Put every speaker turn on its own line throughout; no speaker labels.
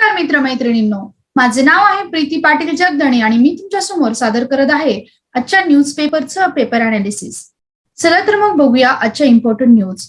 नमस्कार मित्रमैत्रिणींनो. माझे नाव आहे प्रीती पाटील जगदणे आणि मी तुमच्यासमोर सादर करत आहे आजच्या न्यूज पेपरचं पेपर अनालिसिस चला तर मग बघूया आजच्या इम्पॉर्टंट न्यूज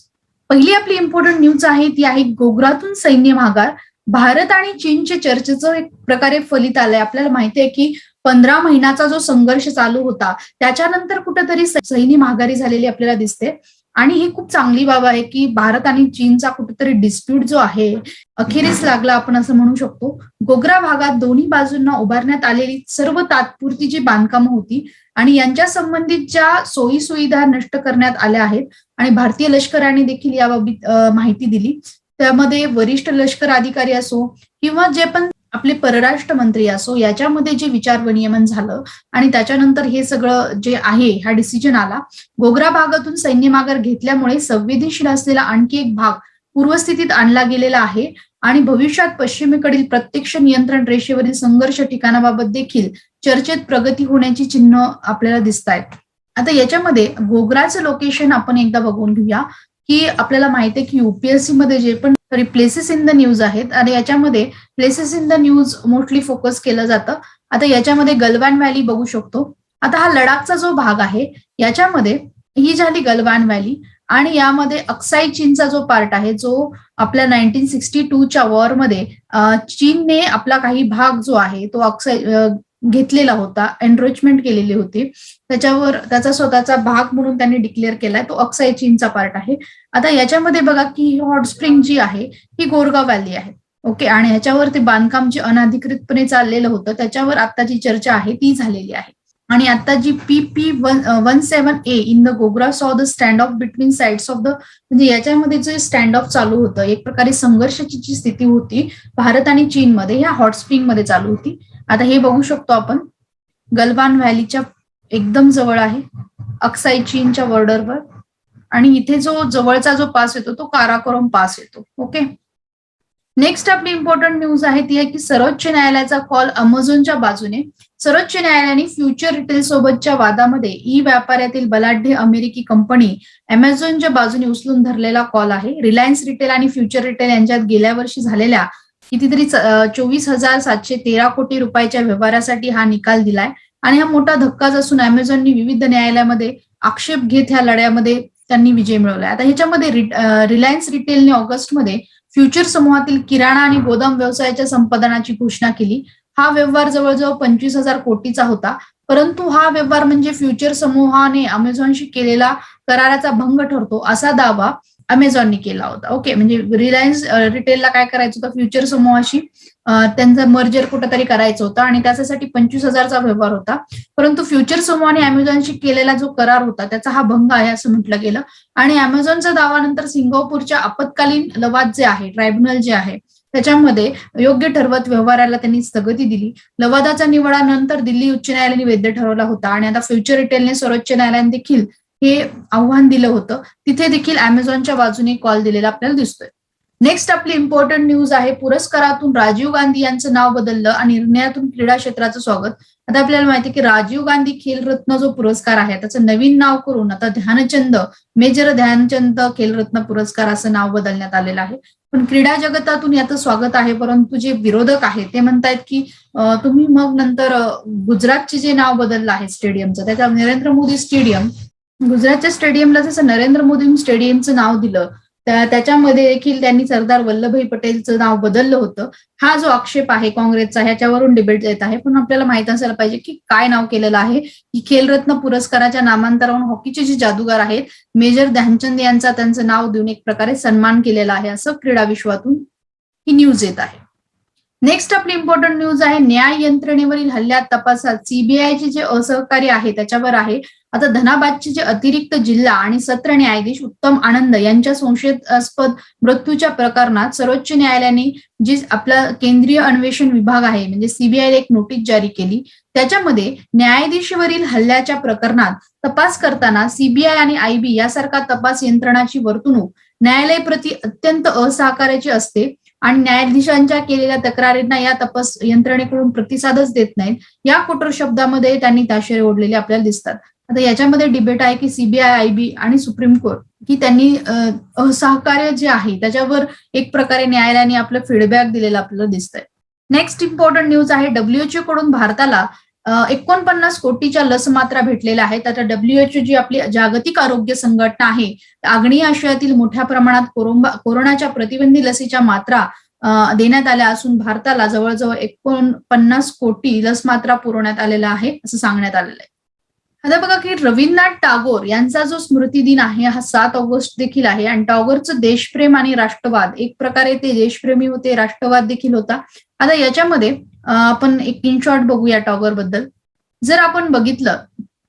पहिली आपली इम्पॉर्टंट न्यूज आहे ती आहे गोग्रातून सैन्य माघार. भारत आणि चीनच्या चर्चेचं एक प्रकारे फलित आलंय. आपल्याला माहिती आहे की पंधरा महिन्याचा जो संघर्ष चालू होता त्याच्यानंतर कुठेतरी सैन्य माघारी झालेली आपल्याला दिसते. आणि ही खूप चांगली बाब आहे की भारत आणि चीनचा कुठेतरी डिस्प्यूट जो आहे अखेरीस लागला आपण असं म्हणू शकतो. गोग्रा भागात दोन्ही बाजूंना उभारण्यात आलेली सर्व तात्पुरती जी बांधकामं होती आणि यांच्या संबंधित ज्या सोयी सुविधा नष्ट करण्यात आल्या आहेत आणि भारतीय लष्कराने देखील याबाबत माहिती दिली. त्यामध्ये वरिष्ठ लष्कर अधिकारी असो किंवा जे पण आपले परराष्ट्र मंत्री असो याच्यामध्ये जे विचार विनियमन झालं आणि त्याच्यानंतर हे सगळं जे आहे हा डिसिजन आला. गोग्रा भागातून सैन्य माघार घेतल्यामुळे संवेदनशील असलेला आणखी एक भाग पूर्वस्थितीत आणला गेलेला आहे आणि भविष्यात पश्चिमेकडील प्रत्यक्ष नियंत्रण रेषेवरील संघर्ष ठिकाणाबाबत देखील चर्चेत प्रगती होण्याची चिन्ह आपल्याला दिसत आहेत आता याच्यामध्ये गोग्राचं लोकेशन आपण एकदा बघून घेऊया की आपल्याला माहिती आहे की युपीएससी मध्ये जे पण sorry places in the news आहेत. आणि याच्यामध्ये places in the news mostly focus केलं जातं. आता याच्यामध्ये गलवान व्हॅली बघू शकतो. आता हा लडाखचा जो भाग आहे याच्यामध्ये ही झाली गलवान व्हॅली आणि यामध्ये अक्साई चीनचा जो पार्ट आहे जो आपल्या नाईन्टीन सिक्स्टी टूच्या वॉरमध्ये चीनने आपला काही भाग जो आहे तो अक्साई घेतलेला होता एनरोचमेंट केलेली होती. त्याच्यावर त्याचा स्वतःचा भाग म्हणून त्यांनी डिक्लेअर केलाय तो अक्साई चीनचा पार्ट आहे. आता याच्यामध्ये बघा की हॉट स्प्रिंग जी आहे ही गोरगाव व्हॅली आहे. ओके आणि ह्याच्यावर ते बांधकाम जे अनाधिकृतपणे चाललेलं होतं त्याच्यावर आता जी चर्चा आहे ती झालेली आहे. आणि आता G P P one one seven A in the Gogra saw the stand off between sides of the म्हणजे याच्यामध्ये जे स्टँड ऑफ चालू होतं एक प्रकारे संघर्षाची जी स्थिती होती भारत आणि चीनमध्ये ह्या हॉटमध्ये चालू होती. आता हे बघू शकतो आपण. गलवान व्हॅलीच्या एकदम जवळ आहे अक्साई चीनच्या बॉर्डरवर. आणि इथे जो जवळचा जो पास येतो तो काराकोरम पास येतो. ओके? नेक्स्ट आपली इम्पॉर्टंट न्यूज आहे ती आहे की सर्वोच्च न्यायालयाचा कॉल अमेझॉनच्या बाजूने. सर्वोच्च न्यायालयाने फ्युचर रिटेल सोबतच्या वादामध्ये ई व्यापारातील बलाढ्य अमेरिकी कंपनी अमेझॉनच्या बाजूने उचलून धरलेला कॉल आहे. रिलायन्स रिटेल आणि फ्युचर रिटेल यांच्यात गेल्या वर्षी झालेल्या कितीतरी चोवीस हजार सातशे तेरा कोटी रुपयाच्या व्यवहारासाठी हा निकाल दिलाय. आणि हा मोठा धक्काच असून अमेझॉननी विविध न्यायालयामध्ये आक्षेप घेत ह्या लढ्यामध्ये त्यांनी विजय मिळवलाय. आता ह्याच्यामध्ये रिलायन्स रिटेलने ऑगस्टमध्ये फ्युचर समूहातील किराणा आणि गोदाम व्यवसायाच्या संपादनाची घोषणा केली. हा व्यवहार जवळजवळ पंचवीस हजार कोटीचा होता. परंतु हा व्यवहार म्हणजे फ्युचर समूहाने अमेझॉनशी केलेला कराराचा भंग ठरतो. असा दावा अमेझॉनने केला होता. ओके म्हणजे रिलायन्स रिटेलला काय करायचं होतं? फ्युचर समूहाशी त्यांचं मर्जर कुठंतरी करायचं होतं आणि त्याच्यासाठी पंचवीस हजारचा व्यवहार होता. परंतु फ्युचर समूहाने अमेझॉनशी केलेला जो करार होता त्याचा हा भंग आहे असं म्हटलं गेलं. आणि अमेझॉनच्या दावानंतर सिंगापूरच्या आपत्कालीन लवाद जे आहे ट्रायब्युनल जे आहे त्याच्यामध्ये योग्य ठरवत व्यवहाराला त्यांनी स्थगिती दिली. लवादाचा निवडानंतर दिल्ली उच्च न्यायालयाने वैध ठरवला होता आणि आता फ्युचर रिटेलने सर्वोच्च न्यायालयाने देखील हे आव्हान दिलं होतं. तिथे देखील अमेझॉनच्या बाजूने कॉल दिलेला आपल्याला दिसतोय. नेक्स्ट आपली इम्पॉर्टंट न्यूज आहे पुरस्कारातून राजीव गांधी यांचं नाव बदललं आणि निर्णयातून क्रीडा क्षेत्राचं स्वागत. आता आपल्याला माहिती की राजीव गांधी खेलरत्न जो पुरस्कार आहे त्याचं नवीन नाव करून आता ध्यानचंद मेजर ध्यानचंद खेलरत्न पुरस्कार असं नाव बदलण्यात आलेलं आहे. पण क्रीडा जगतातून याचं स्वागत आहे परंतु जे विरोधक आहेत ते म्हणतायत की तुम्ही मग नंतर गुजरातचे जे नाव बदललं आहे स्टेडियमचं त्याच्या नरेंद्र मोदी स्टेडियम गुजरातच्या स्टेडियमला जसं नरेंद्र मोदी स्टेडियमचं नाव दिलं. त्याच्यामध्ये देखील त्यांनी सरदार वल्लभभाई पटेलचं नाव बदललं होतं. हा जो आक्षेप आहे काँग्रेसचा ह्याच्यावरून डिबेट येत आहे. पण आपल्याला माहीत असायला पाहिजे की काय नाव केलेलं आहे. की खेलरत्न पुरस्काराच्या नामांतरावरून हॉकीचे जे जादूगार आहेत मेजर ध्यानचंद यांचा त्यांचं नाव देऊन एक प्रकारे सन्मान केलेला आहे असं क्रीडा विश्वातून ही न्यूज येत आहे. नेक्स्ट आपली इम्पॉर्टंट न्यूज आहे न्याय यंत्रणेवरील हल्ल्यात तपासात. सीबीआयचे जे असहकारी आहे त्याच्यावर आहे. आता धनाबादचे जे अतिरिक्त जिल्हा आणि सत्र न्यायाधीश उत्तम आनंद यांच्या संशयास्पद मृत्यूच्या प्रकरणात सर्वोच्च न्यायालयाने जी आपला केंद्रीय अन्वेषण विभाग आहे म्हणजे सीबीआय एक नोटीस जारी केली त्याच्यामध्ये न्यायाधीशवरील हल्ल्याच्या प्रकरणात तपास करताना सीबीआय आणि आयबी यासारखा तपास यंत्रणाची वर्तणूक न्यायालय प्रती अत्यंत असहकार्याची असते आणि न्यायाधीशांच्या केलेल्या तक्रारींना या तपास यंत्रणेकडून प्रतिसादच देत नाहीत. या कठोर शब्दामध्ये त्यांनी ताशेरे ओढलेले आपल्याला दिसतात. आता याच्यामध्ये डिबेट आहे की सीबीआय आयबी आणि सुप्रीम कोर्ट की त्यांनी असहकार्य जे आहे त्याच्यावर एक प्रकारे न्यायालयाने आपलं फीडबॅक दिलेलं आपल्याला दिसतंय. नेक्स्ट इम्पॉर्टंट न्यूज आहे डब्ल्यूएचओ कडून भारताला एकोणपन्नास कोटीच्या लस मात्रा भेटलेल्या आहेत. आता डब्ल्यूएचओ जी आपली जागतिक आरोग्य संघटना आहे आग्नेय आशियातील मोठ्या प्रमाणात कोरोनाच्या प्रतिबंधी लसीच्या मात्रा देण्यात आल्या असून भारताला जवळजवळ एकोणपन्नास कोटी लस मात्रा पुरवण्यात आलेला आहे असं सांगण्यात आलेलं आहे. आता बघा की रवींद्रनाथ टागोर यांचा जो स्मृती दिन आहे हा सात ऑगस्ट देखील आहे. आणि टागोरचं देशप्रेम आणि राष्ट्रवाद एक प्रकारे ते देशप्रेमी होते राष्ट्रवाद देखील होता. आता याच्यामध्ये आपण एक इन शॉर्ट बघूया टागोरबद्दल जर आपण बघितलं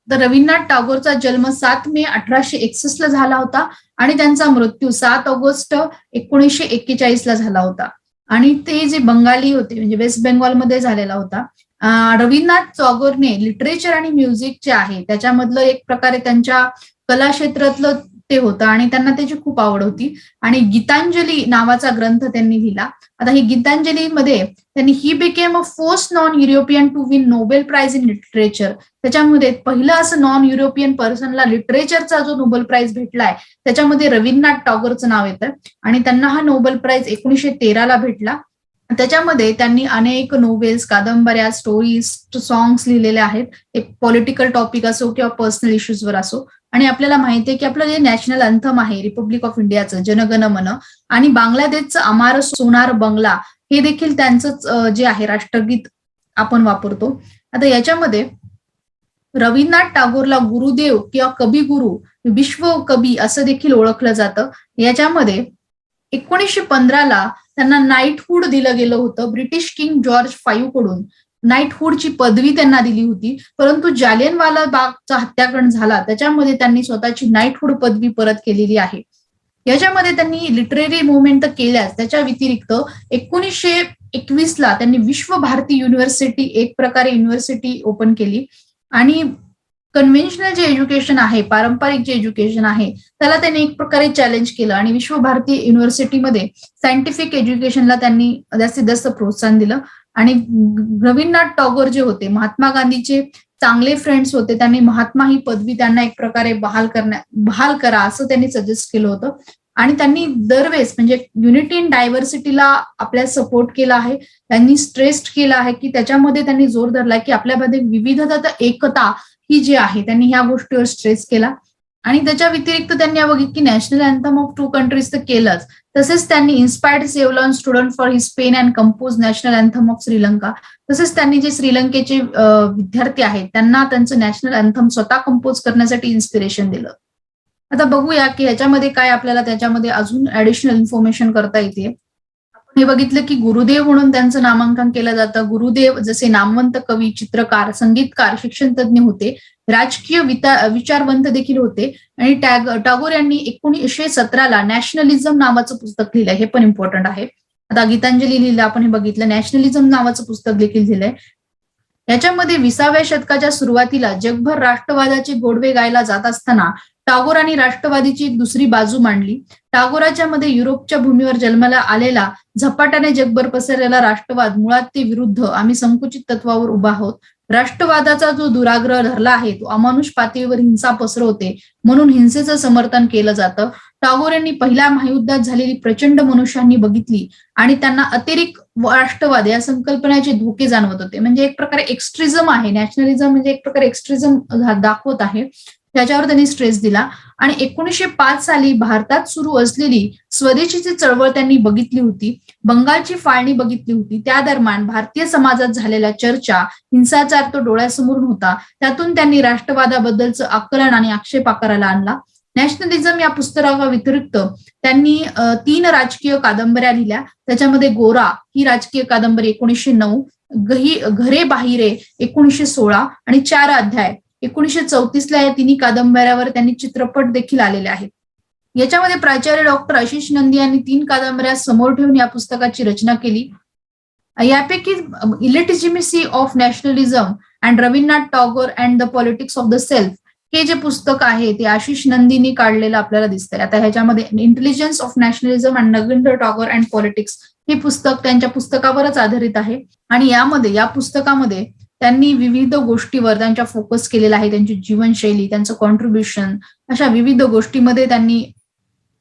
तर रवींद्रनाथ टागोरचा जन्म सात मे अठराशे एकसष्ट ला झाला होता आणि त्यांचा मृत्यू सात ऑगस्ट एकोणीसशे एक्केचाळीस ला झाला होता. आणि ते जे बंगाली होते म्हणजे वेस्ट बेंगॉलमध्ये झालेला होता रवींद्रनाथ टागोरने लिटरेचर आणि म्युझिक जे आहे त्याच्यामधलं एक प्रकारे त्यांच्या कला क्षेत्रातलं ते होतं आणि त्यांना त्याची खूप आवड होती. आणि गीतांजली नावाचा ग्रंथ त्यांनी लिहिला. आता ही गीतांजलीमध्ये त्यांनी ही became a first non European to win Nobel prize in literature त्याच्यामध्ये पहिलं असं नॉन युरोपियन पर्सनला लिटरेचरचा जो नोबेल प्राइज भेटलाय त्याच्यामध्ये रवींद्रनाथ टागोरचं नाव येतं. आणि त्यांना हा नोबेल प्राइज एकोणीसशे तेराला भेटला. त्याच्यामध्ये त्यांनी अनेक नोवेल्स कादंबऱ्या स्टोरीज सॉंग्स लिहिलेले आहेत. एक पॉलिटिकल टॉपिक असो किंवा पर्सनल इश्यूजवर असो. आणि आपल्याला माहिती आहे की आपलं जे नॅशनल अंथम आहे रिपब्लिक ऑफ इंडियाचं जनगण मन आणि बांगलादेशचं अमार सोनार बंगला हे देखील त्यांचंच जे आहे राष्ट्रगीत आपण वापरतो. आता याच्यामध्ये रवींद्रनाथ टागोरला गुरुदेव किंवा कवी गुरु विश्व कवी असं देखील ओळखलं जातं. याच्यामध्ये एकोणीसशे पंधराला त्यांना नाईटहूड दिलं गेलं होतं ब्रिटिश किंग जॉर्ज फाईव्हकडून. नाईटहूडची पदवी त्यांना दिली होती परंतु जालियनवाला बागचा हत्याकांड झाला त्याच्यामध्ये त्यांनी स्वतःची नाईटहूड पदवी परत केलेली आहे. याच्यामध्ये त्यांनी लिटररी मुवमेंट तर केल्याच त्याच्या व्यतिरिक्त एकोणीसशे एकवीसला त्यांनी विश्व भारती युनिव्हर्सिटी एक प्रकारे युनिव्हर्सिटी ओपन केली. आणि कन्व्हेन्शनल जे एज्युकेशन आहे पारंपरिक जे एज्युकेशन आहे त्याला त्यांनी एक प्रकारे चॅलेंज केलं आणि विश्वभारती युनिव्हर्सिटीमध्ये सायंटिफिक एज्युकेशनला त्यांनी जास्तीत जास्त प्रोत्साहन दिलं. आणि रवींद्रनाथ टागोर जे होते महात्मा गांधीचे चांगले फ्रेंड्स होते त्यांनी महात्मा ही पदवी त्यांना एक प्रकारे बहाल करण्या बहाल करा असं त्यांनी सजेस्ट केलं होतं. आणि त्यांनी दरवेळेस म्हणजे युनिटी इन डायव्हर्सिटीला आपल्या सपोर्ट केला आहे. त्यांनी स्ट्रेस्ड केला आहे की त्याच्यामध्ये त्यांनी जोर धरला की आपल्यामध्ये विविधता एकता ही जी आहे त्यांनी ह्या गोष्टीवर स्ट्रेस केला. आणि त्याच्या व्यतिरिक्त त्यांनी बघितलं की national anthem of two countries तर केलंच. तसेच त्यांनी inspired Ceylon student for his pen and compose national anthem of Sri Lanka. तसेच त्यांनी जे श्रीलंकेचे विद्यार्थी आहेत त्यांना त्यांचं नॅशनल अँथम स्वतः कंपोज करण्यासाठी इन्स्पिरेशन दिलं. आता बघूया की ह्याच्यामध्ये काय आपल्याला त्याच्यामध्ये अजून ऍडिशनल इन्फॉर्मेशन करता येते. हे बघितलं की गुरुदेव म्हणून त्यांचं नामांकन केलं जातं. गुरुदेव जसे नामवंत कवी चित्रकार संगीतकार शिक्षण तज्ज्ञ होते. राजकीय विचारवंत देखील होते. आणि टॅग टागोर यांनी एकोणीसशे सतराला नॅशनलिझम नावाचं पुस्तक लिहिलंय. हे पण इम्पॉर्टंट आहे. आता गीतांजली लिहिलं आपण हे बघितलं. नॅशनलिझम नावाचं पुस्तक देखील लिहिलंय. याच्यामध्ये विसाव्या शतकाच्या सुरुवातीला जगभर राष्ट्रवादाचे गोडवे गायला जात असताना टागोरांनी राष्ट्रवादीची एक दुसरी बाजू मांडली. टागोराच्या मध्ये युरोपच्या भूमीवर जन्माला आलेला झपाट्याने जगभर पसरलेला राष्ट्रवाद मुळात ते विरुद्ध आम्ही संकुचित तत्वावर उभा आहोत. राष्ट्रवादाचा जो दुराग्रह धरला आहे तो अमानुष पातळीवर हिंसा पसरवते म्हणून हिंसेचं समर्थन केलं जातं. टागोर यांनी पहिल्या महायुद्धात झालेली प्रचंड मनुष्यांनी बघितली आणि त्यांना अतिरिक्त राष्ट्रवाद या संकल्पनेचे धोके जाणवत होते. म्हणजे एक प्रकारे एक्स्ट्रिझम आहे नॅशनलिझम म्हणजे एक प्रकारे एक्स्ट्रिझम दाखवत आहे. त्याच्यावर त्यांनी स्ट्रेस दिला. आणि एकोणीसशे पाच साली भारतात सुरू असलेली स्वदेशीची चळवळ त्यांनी बघितली होती बंगालची फाळणी बघितली होती त्या दरम्यान भारतीय समाजात झालेल्या चर्चा हिंसाचार तो डोळ्यासमोरून होता. त्यातून त्यांनी राष्ट्रवादाबद्दलचं आकलन आणि आक्षेप आकाराला आणला. नॅशनलिझम या पुस्तका व्यतिरिक्त त्यांनी तीन राजकीय कादंबऱ्या लिहिल्या. त्याच्यामध्ये गोरा ही राजकीय कादंबरी एकोणीसशे नऊ गही घरे बाहिरे एकोणीसशे सोळा आणि चार अध्याय. एकोणीसशे चौतीसला या तिन्ही कादंबऱ्यावर त्यांनी चित्रपट देखील आलेले आहेत. याच्यामध्ये प्राचार्य डॉक्टर आशिष नंदी यांनी तीन कादंबऱ्या समोर ठेवून या पुस्तकाची रचना केली. यापैकी illegitimacy of nationalism and Rabindranath Tagore and the politics of the self हे जे पुस्तक आहे ते आशिष नंदीनी काढलेलं आपल्याला दिसतंय. आता ह्याच्यामध्ये intelligence of nationalism and Rabindra Tagore and politics हे पुस्तक त्यांच्या पुस्तकावरच आधारित आहे. आणि यामध्ये या पुस्तकामध्ये त्यांनी विविध गोष्टीवर त्यांच्या फोकस केलेला आहे त्यांची जीवनशैली त्यांचं कॉन्ट्रीब्युशन अशा विविध गोष्टीमध्ये त्यांनी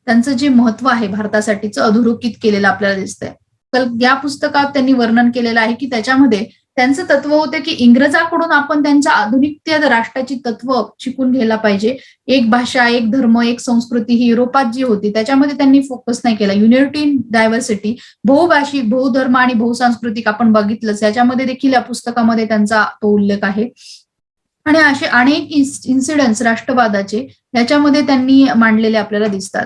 त्यांचं जे महत्त्व आहे भारतासाठीचं अधोरेखित केलेलं आपल्याला दिसतंय. तर या पुस्तकात त्यांनी वर्णन केलेलं आहे की त्याच्यामध्ये त्यांचं तत्व होते की इंग्रजाकडून आपण त्यांच्या आधुनिक राष्ट्राची तत्व शिकून घ्यायला पाहिजे. एक भाषा एक धर्म एक संस्कृती ही युरोपात जी होती त्याच्यामध्ये त्यांनी फोकस नाही केला. युनिटी इन डायव्हर्सिटी बहुभाषिक बहुधर्म आणि बहुसांस्कृतिक आपण बघितलंच. याच्यामध्ये देखील या पुस्तकामध्ये त्यांचा तो उल्लेख आहे. आणि असे अनेक इन्सिडेंट्स राष्ट्रवादाचे याच्यामध्ये त्यांनी मांडलेले आपल्याला दिसतात.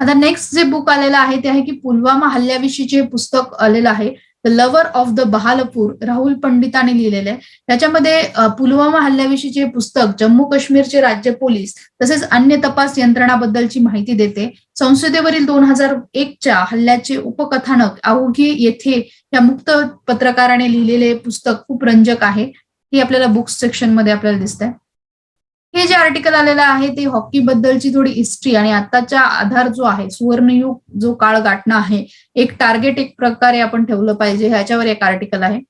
आता नेक्स्ट जे बुक आलेलं आहे ते आहे की पुलवामा हल्ल्याविषयीचे पुस्तक आलेलं आहे the lover of the Bahalpur Rahul पंडिताने लिहिलेलं आहे त्याच्यामध्ये पुलवामा हल्ल्याविषयीचे पुस्तक जम्मू काश्मीरचे राज्य पोलीस तसेच अन्य तपास यंत्रणाबद्दलची माहिती देते. संसदेवरील दोन हजार एकच्या हल्ल्याचे उपकथानक अवघी येथे या मुक्त पत्रकाराने लिहिलेले पुस्तक खूप रंजक आहे. हे आपल्याला बुक्स सेक्शनमध्ये आपल्याला दिसतंय. हे जे आर्टिकल आलेलं आहे ते हॉकी बद्दलची थोडी हिस्ट्री आणि आताच्या आधार जो आहे सुवर्णयुग जो काळ गाठणं आहे एक टार्गेट एक प्रकारे आपण ठेवलं पाहिजे ह्याच्यावर एक आर्टिकल आहे.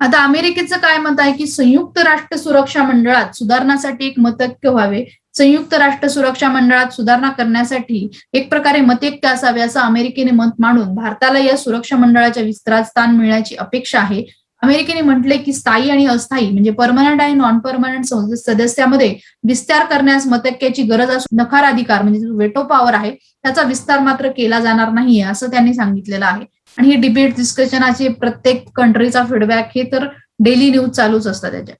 आता अमेरिकेचं काय मत आहे की संयुक्त राष्ट्र सुरक्षा मंडळात सुधारणासाठी एक मतक्य व्हावे? संयुक्त राष्ट्र सुरक्षा मंडळात सुधारणा करण्यासाठी एक प्रकारे मतैक्य असावे असं अमेरिकेने मत मांडून भारताला या सुरक्षा मंडळाच्या विस्तारात स्थान मिळण्याची अपेक्षा आहे. अमेरिकेने म्हटले की स्थायी आणि अस्थायी म्हणजे परमनंट आणि नॉन परमनंट सदस्यामध्ये विस्तार करण्यास मतक्याची गरज असून नकार अधिकार म्हणजे जो वेटो पॉवर आहे त्याचा विस्तार मात्र केला जाणार नाहीये असं त्यांनी सांगितलेलं आहे. आणि हे डिबेट डिस्कशनाचे प्रत्येक कंट्रीचा फीडबॅक हे तर डेली न्यूज चालूच असतं त्याच्यात.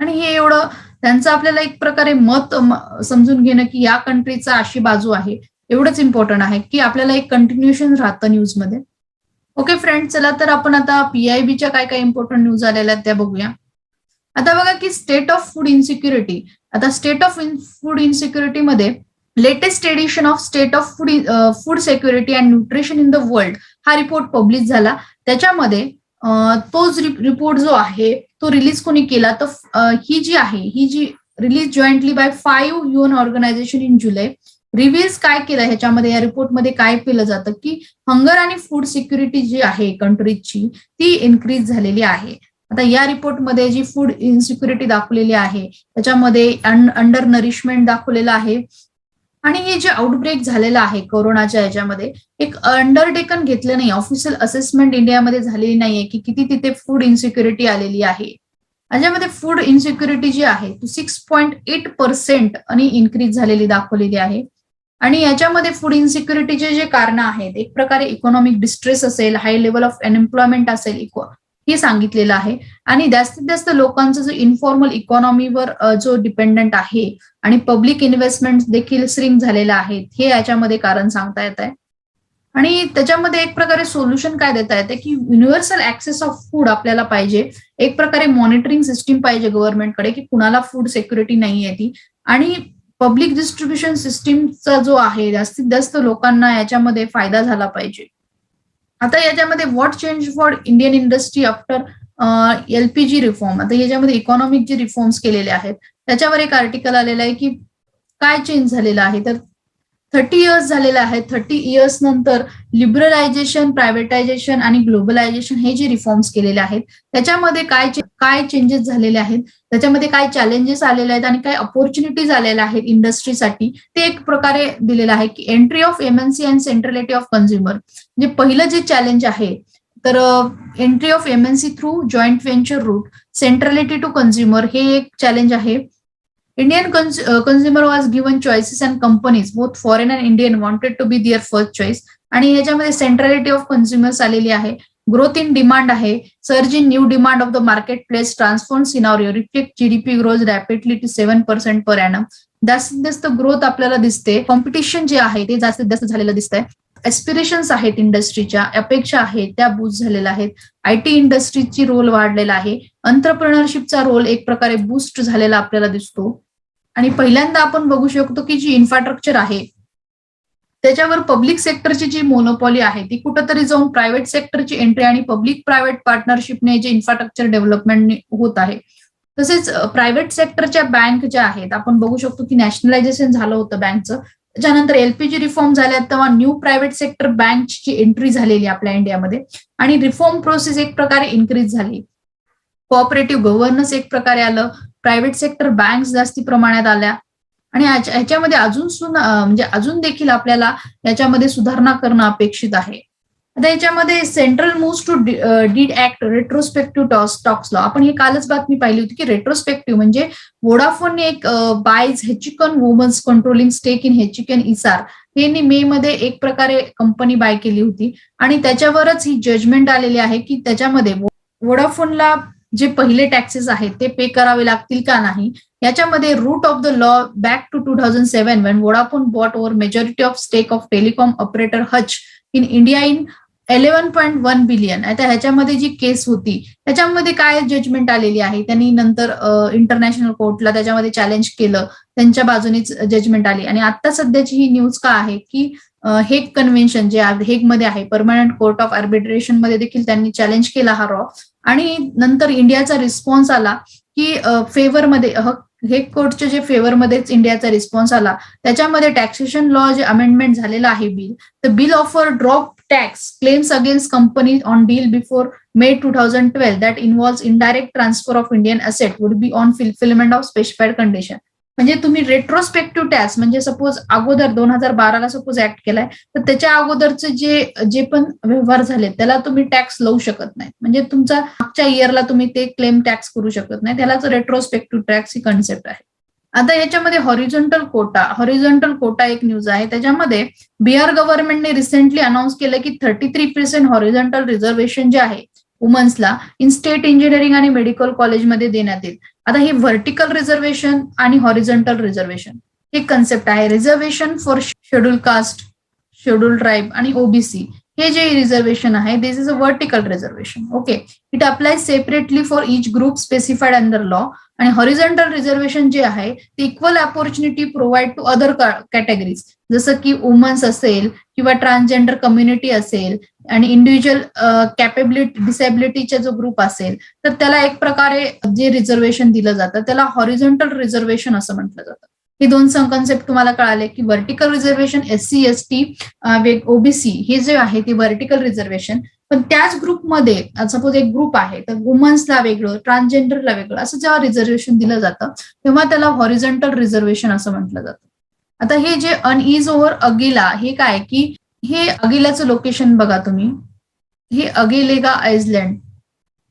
आणि हे एवढं त्यांचं आपल्याला एक प्रकारे मत समजून घेणं की या कंट्रीचा अशी बाजू आहे एवढंच इम्पॉर्टंट आहे की आपल्याला एक कंटिन्युएशन राहतं न्यूजमध्ये ओके फ्रेंड चला तर आपण आता पीआयबीच्या काय काय इम्पॉर्टंट न्यूज आलेल्या आहेत त्या बघूया. आता बघा की स्टेट ऑफ फूड इन्सिक्युरिटी आता स्टेट ऑफ फूड इन्सिक्युरिटी मध्ये latest edition of state of food food security and nutrition in the world हा रिपोर्ट पब्लिश झाला. त्याच्यामध्ये uh, तो तोच रिपोर्ट जो आहे तो रिलीज कोणी केला तर uh, ही जी आहे ही जी release jointly by five UN organisation in July reveals काय केलं? ह्याच्यामध्ये या रिपोर्टमध्ये काय केलं जातं की हंगर आणि फूड सिक्युरिटी जी आहे कंट्रीजची ती इन्क्रीज झालेली आहे. आता या रिपोर्टमध्ये जी फूड इन्सिक्युरिटी दाखवलेली आहे त्याच्यामध्ये अंडर नरिशमेंट दाखवलेलं आहे. आणि हे जे आउटब्रेक झालेलं आहे कोरोनाच्या याच्यामध्ये एक अंडरटेकन घेतलं नाही. ऑफिशियल असेसमेंट इंडियामध्ये झालेली नाहीये की किती तिथे फूड इन्सिक्युरिटी आलेली आहे. याच्यामध्ये फूड इन्सिक्युरिटी जी आहे ती सिक्स पॉईंट एट पर्सेंट आणि इन्क्रीज झालेली दाखवलेली आहे. आणि याच्यामध्ये फूड इन्सिक्युरिटीचे जे कारण आहेत एक प्रकारे इकॉनॉमिक डिस्ट्रेस असेल हाय लेवल ऑफ अनएम्प्लॉयमेंट असेल हे सांगितलेलं आहे. आणि जास्तीत जास्त लोकांचं जो इन्फॉर्मल इकॉनॉमीवर जो डिपेंडंट आहे आणि पब्लिक इन्व्हेस्टमेंट देखील श्रिंक झालेल्या आहेत हे याच्यामध्ये कारण सांगता येत आहे. आणि त्याच्यामध्ये एक प्रकारे सोल्युशन काय देता येते की युनिव्हर्सल ऍक्सेस ऑफ फूड आपल्याला पाहिजे. एक प्रकारे मॉनिटरिंग सिस्टीम पाहिजे गव्हर्नमेंटकडे की कुणाला फूड सिक्युरिटी नाही आहे ती. आणि पब्लिक डिस्ट्रीब्युशन सिस्टीमचा जो आहे जास्तीत जास्त लोकांना याच्यामध्ये फायदा झाला पाहिजे. आता याच्यामध्ये what change for Indian industry after LPG reform आता याच्यामध्ये इकॉनॉमिक जे रिफॉर्म्स केलेले आहेत त्याच्यावर एक आर्टिकल आलेलं आहे की काय चेंज झालेलं आहे? तर थर्टी इयर्स झालेला आहे. थर्टी इयर्स नंतर लिबरलायझेशन प्रायव्हेटायझेशन आणि ग्लोबलायझेशन हे जे रिफॉर्म्स केलेले आहेत त्याच्यामध्ये काय काय चेंजेस झालेले आहेत त्याच्यामध्ये काय चॅलेंजेस आलेले आहेत आणि काय ऑपॉर्च्युनिटीज आलेल्या आहेत इंडस्ट्रीसाठी ते एक प्रकारे दिलेलं आहे की entry of MNC and centrality of consumer म्हणजे पहिलं जे चॅलेंज आहे तर entry of MNC through joint venture route centrality to consumer हे एक चॅलेंज आहे. Indian uh, consumer was given choices and companies both foreign and Indian wanted to be their first choice आणि ह्याच्यामध्ये सेंट्रॅलिटी ऑफ कन्झ्युमर्स आलेली आहे. Growth in demand आहे. Surge in new demand of the marketplace transform scenario reflect GDP grows rapidly to seven percent per annum जास्तीत जास्त growth आपल्याला दिसते. Competition जे आहे ते जास्तीत जास्त झालेलं दिसतंय. एस्पिरेशन्स आहेत इंडस्ट्रीच्या अपेक्षा आहेत त्या बूस्ट झालेल्या आहेत. आय टी इंडस्ट्रीची रोल वाढलेला आहे. अंतरप्रिनरशिपचा रोल एक प्रकारे बूस्ट झालेला आपल्याला दिसतो. आणि पहिल्यांदा आपण बघू शकतो की जी इन्फ्रास्ट्रक्चर आहे त्याच्यावर पब्लिक सेक्टरची जी मोनोपॉली आहे ती कुठंतरी जाऊन प्रायव्हेट सेक्टरची एंट्री आणि पब्लिक प्रायव्हेट पार्टनरशिपने जे इन्फ्रास्ट्रक्चर डेव्हलपमेंट होत आहे. तसेच प्रायव्हेट सेक्टरच्या बँक ज्या आहेत आपण बघू शकतो की नॅशनलायझेशन झालं होतं बँकचं त्याच्यानंतर एलपीजी रिफॉर्म झाल्या तेव्हा न्यू प्रायव्हेट सेक्टर बँकची एंट्री झालेली आपल्या इंडियामध्ये. आणि रिफॉर्म प्रोसेस एक प्रकारे इन्क्रीज झाली. कोऑपरेटिव्ह गव्हर्नन्स एक प्रकारे आलं. प्रायव्हेट सेक्टर बँक जास्ती प्रमाणात आल्या. आणि ह्याच्यामध्ये अजून सुद्धा म्हणजे अजून देखील आपल्याला याच्यामध्ये सुधारणा करणं अपेक्षित आहे. आता याच्यामध्ये central move to deed act retrospective tax law आपण हे कालच बातमी पाहिली होती की रेट्रोस्पेक्टिव्ह म्हणजे वोडाफोनने एक buys Hutchison Whampoa's controlling stake in Hutchison Essar हे मे मध्ये एक प्रकारे कंपनी बाय केली होती. आणि त्याच्यावरच ही जजमेंट आलेली आहे की त्याच्यामध्ये वोडाफोनला जे पहिले टॅक्सेस आहेत ते पे करावे लागतील का नाही? याच्यामध्ये root of the law back to two thousand seven when Vodafone bought over majority of stake of telecom operator Hutch in India in eleven point one billion. आता ह्याच्यामध्ये जी केस होती त्याच्यामध्ये काय जजमेंट आलेली आहे? त्यांनी नंतर इंटरनॅशनल कोर्टला त्याच्यामध्ये चॅलेंज केलं. त्यांच्या बाजूनेच जजमेंट आली. आणि आता सध्याची ही न्यूज का आहे की हेग कन्व्हेन्शन जे हेगमध्ये आहे परमनंट कोर्ट ऑफ आर्बिट्रेशनमध्ये देखील त्यांनी चॅलेंज केला हा रॉ आणि नंतर इंडियाचा रिस्पॉन्स आला की फेवरमध्ये हेग कोर्टच्या जे फेवरमध्येच इंडियाचा रिस्पॉन्स आला. त्याच्यामध्ये टॅक्सेशन लॉ जे अमेंडमेंट झालेलं आहे बिल तर bill offer drop tax claims against company on deal before May two thousand twelve that transfer of transfer of Indian asset would be on fulfilment of condition म्हणजे तुम्ही retrospective tax म्हणजे suppose अगोदर दोन हजार बाराला suppose act केलाय तर त्याच्या अगोदरचे जे जे पण व्यवहार झाले त्याला तुम्ही टॅक्स लावू शकत नाही. म्हणजे तुमचा मागच्या इयरला तुम्ही ते क्लेम टॅक्स करू शकत नाही. त्यालाच रेट्रोस्पेक्टिव्ह टॅक्स ही कन्सेप्ट आहे. आता याच्यामध्ये हॉरिझॉन्टल कोटा हॉरिझॉन्टल कोटा एक न्यूज आहे. त्याच्यामध्ये बिहार गव्हर्नमेंटने रिसेंटली अनाऊन्स केलं की thirty three percent horizontal reservation जे आहे वुमन्सला इन स्टेट इंजिनिअरिंग आणि मेडिकल कॉलेजमध्ये देण्यात येईल. आता हे व्हर्टिकल रिझर्वेशन आणि हॉरिझॉन्टल रिझर्वेशन हे कन्सेप्ट आहे. Reservation for schedule caste schedule tribe आणि ओबीसी हे जे रिझर्वेशन आहे this is a vertical reservation okay it apply separately for each group specified under law आणि हॉरिझॉन्टल रिझर्वेशन जे आहे ते equal opportunity provide to other categories जसं की वुमन्स असेल किंवा ट्रान्सजेंडर कम्युनिटी असेल आणि इंडिव्हिज्युअल कॅपेबिलिटी डिसेबिलिटीचा जो ग्रुप असेल तर त्याला एक प्रकारे जे रिझर्वेशन दिलं जातं त्याला हॉरिझॉन्टल रिझर्वेशन असं म्हटलं जातं. हे दोन कन्सेप्ट तुम्हाला कळाले की vertical reservation S C S T OBC हे जे आहे ते व्हर्टिकल रिझर्वेशन पण त्याच ग्रुपमध्ये सपोज एक ग्रुप आहे तर वुमन्सला वेगळं ट्रान्सजेंडरला वेगळं असं जेव्हा रिझर्वेशन दिलं जातं तेव्हा त्याला हॉरिझॉन्टल रिझर्वेशन असं म्हटलं जातं. आता हे जे अनइज ओव्हर अगिला हे काय की हे अगिलाचं लोकेशन बघा तुम्ही. हे अगिलेगा आयसलँड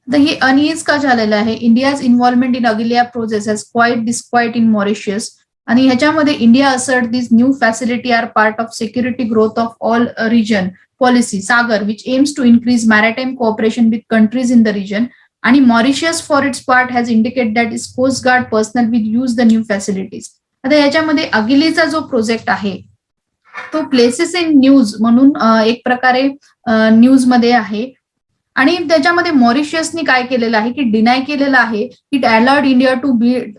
तर हे अनइज का झालेलं आहे? India's involvement in Agalega process has quite disquiet in Mauritius आणि ह्याच्यामध्ये India assert this new facility are part of security growth of all region policy Sagar which aims to increase maritime cooperation with countries in the region आणि Mauritius for its part has indicate that is coast guard personnel with use the new facilities आता याच्यामध्ये अगिलीचा जो project आहे तो places in news म्हणून एक प्रकारे न्यूजमध्ये आहे. आणि त्याच्यामध्ये मॉरिशियसनी काय केलेलं आहे की डिनाय केलेलं आहे की अलाउड इंडिया टू बिल्ड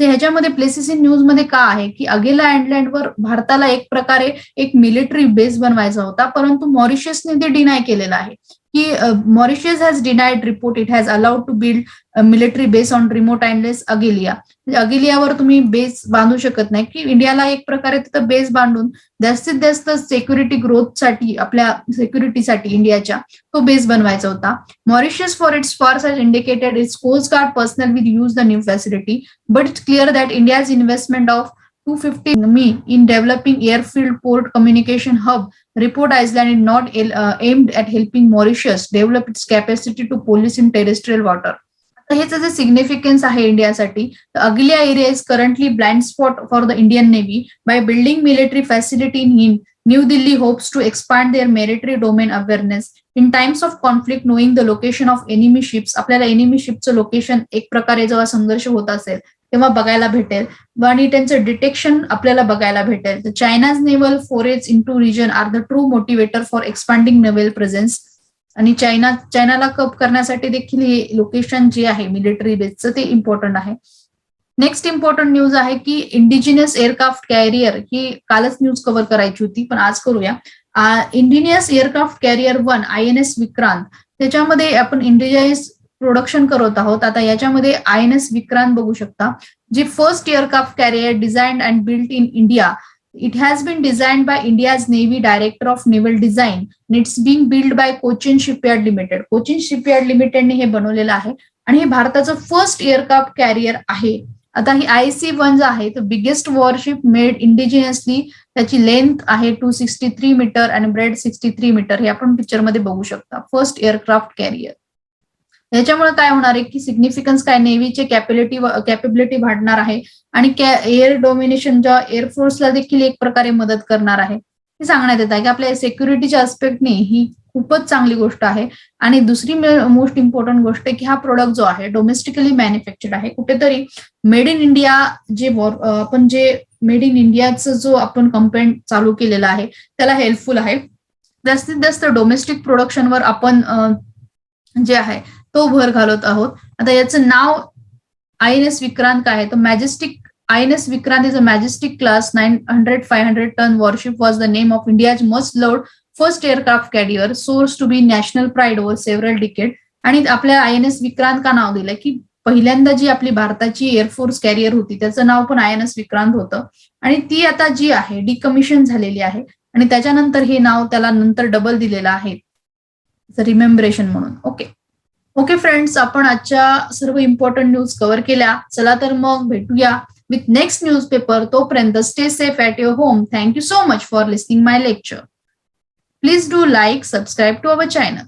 ते ह्याच्यामध्ये प्लेसेस इन न्यूजमध्ये का आहे? की अगेला अँडलँडवर भारताला एक प्रकारे एक मिलिटरी बेस बनवायचा होता परंतु मॉरिशियसने ते डिनाय केलेलं आहे. की Mauritius has denied report it has allowed to build military base on remote अँडलेस Agalega म्हणजे अगिलियावर तुम्ही बेस बांधू शकत नाही. की इंडियाला एक प्रकारे तिथं बेस बांधून जास्तीत जास्त सेक्युरिटी ग्रोथसाठी आपल्या सेक्युरिटीसाठी इंडियाच्या तो बेस बनवायचा होता. Mauritius for its force has indicated its coast guard personnel with use the new facility but it's clear that India's investment of 250 me in developing airfield port communication hub. Report Iceland is not uh, aimed at helping Mauritius develop its capacity to police in terrestrial water. हेच जे significance आहे इंडियासाठी Agalega area is currently blind spot for the Indian navy by building military facility in Hind New Delhi hopes to expand their maritime domain awareness in times of conflict knowing the location of enemy ships आपल्याला enemy शिपचं location एक प्रकारे जेव्हा संघर्ष होत असेल तेव्हा बघायला भेटेल. आणि त्यांचं डिटेक्शन आपल्याला बघायला भेटेल. तर China's naval forays in to region are the true motivator for expanding naval presence आणि चायना चायनाला कप करण्यासाठी देखील हे लोकेशन जे आहे मिलिटरी बेसचं ते इम्पॉर्टंट आहे. नेक्स्ट इम्पॉर्टंट न्यूज आहे की इंडिजिनियस एअरक्राफ्ट कॅरियर ही कालच न्यूज कव्हर करायची होती पण आज करूया. Indigenous aircraft carrier one I N S Vikrant त्याच्यामध्ये आपण इंडिजिनियस प्रोडक्शन करत आहोत. आता याच्यामध्ये आय एन एस विक्रांत बघू शकता जे first aircraft carrier design and built in India it has been design by India's navy director of naval design it's being build by Cochin Shipyard Limited Cochin Shipyard लिमिटेडने हे बनवलेलं आहे आणि हे भारताचं first aircraft carrier आहे. आता ही I C one जो आहे तो बिगेस्ट वॉरशिप मेड इंडिजिनियसली त्याची लेंथ आहे टू सिक्स्टी थ्री मीटर आणि ब्रेड सिक्स्टी थ्री मीटर हे आपण पिक्चरमध्ये बघू शकता फर्स्ट एअरक्राफ्ट कॅरियर याच्यामुळे काय होणार आहे की सिग्निफिकन्स काय नेव्हीचे कॅपॅबिलिटी कॅपेबिलिटी वाढणार आहे आणि एअर डोमिनेशनच्या एअरफोर्सला देखील एक प्रकारे मदत करणार आहे. हे सांगण्यात येत आहे की आपल्या सिक्युरिटीच्या आस्पेक्टने ही खूपच चांगली गोष्ट आहे. आणि दुसरी मोस्ट इम्पॉर्टंट गोष्ट आहे की हा प्रोडक्ट जो आहे डोमेस्टिकली मॅन्युफॅक्चर्ड आहे कुठेतरी मेड इन इंडिया जे आपण जे मेड इन इंडियाचं जो आपण कंपेन चालू केलेला आहे त्याला हेल्पफुल आहे. जास्तीत जास्त डोमेस्टिक प्रोडक्शनवर आपण जे आहे तो भर घालत आहोत. आता याचं नाव आय एन एस विक्रांत काय आहे? तर majestic I N S Vikrant is a majestic class nine hundred five hundred ton warship was the name of India's must loved first aircraft carrier source to be national pride over several decade आणि आपल्या I N S Vikrant का नाव दिलंय? की पहिल्यांदा जी आपली भारताची air force carrier होती त्याचं नाव पण आय एन एस विक्रांत होतं. आणि ती आता जी आहे डिकमिशन झालेली आहे. आणि त्याच्यानंतर हे नाव त्याला नंतर डबल दिलेलं आहे. रिमेंबरेशन म्हणून. ओके ओके फ्रेंड्स आपण आजच्या सर्व इम्पॉर्टंट न्यूज कव्हर केल्या. चला तर मग भेटूया विथ नेक्स्ट न्यूज पेपर तोपर्यंत stay safe at your home thank you so much for listening my lecture please do like subscribe to our channel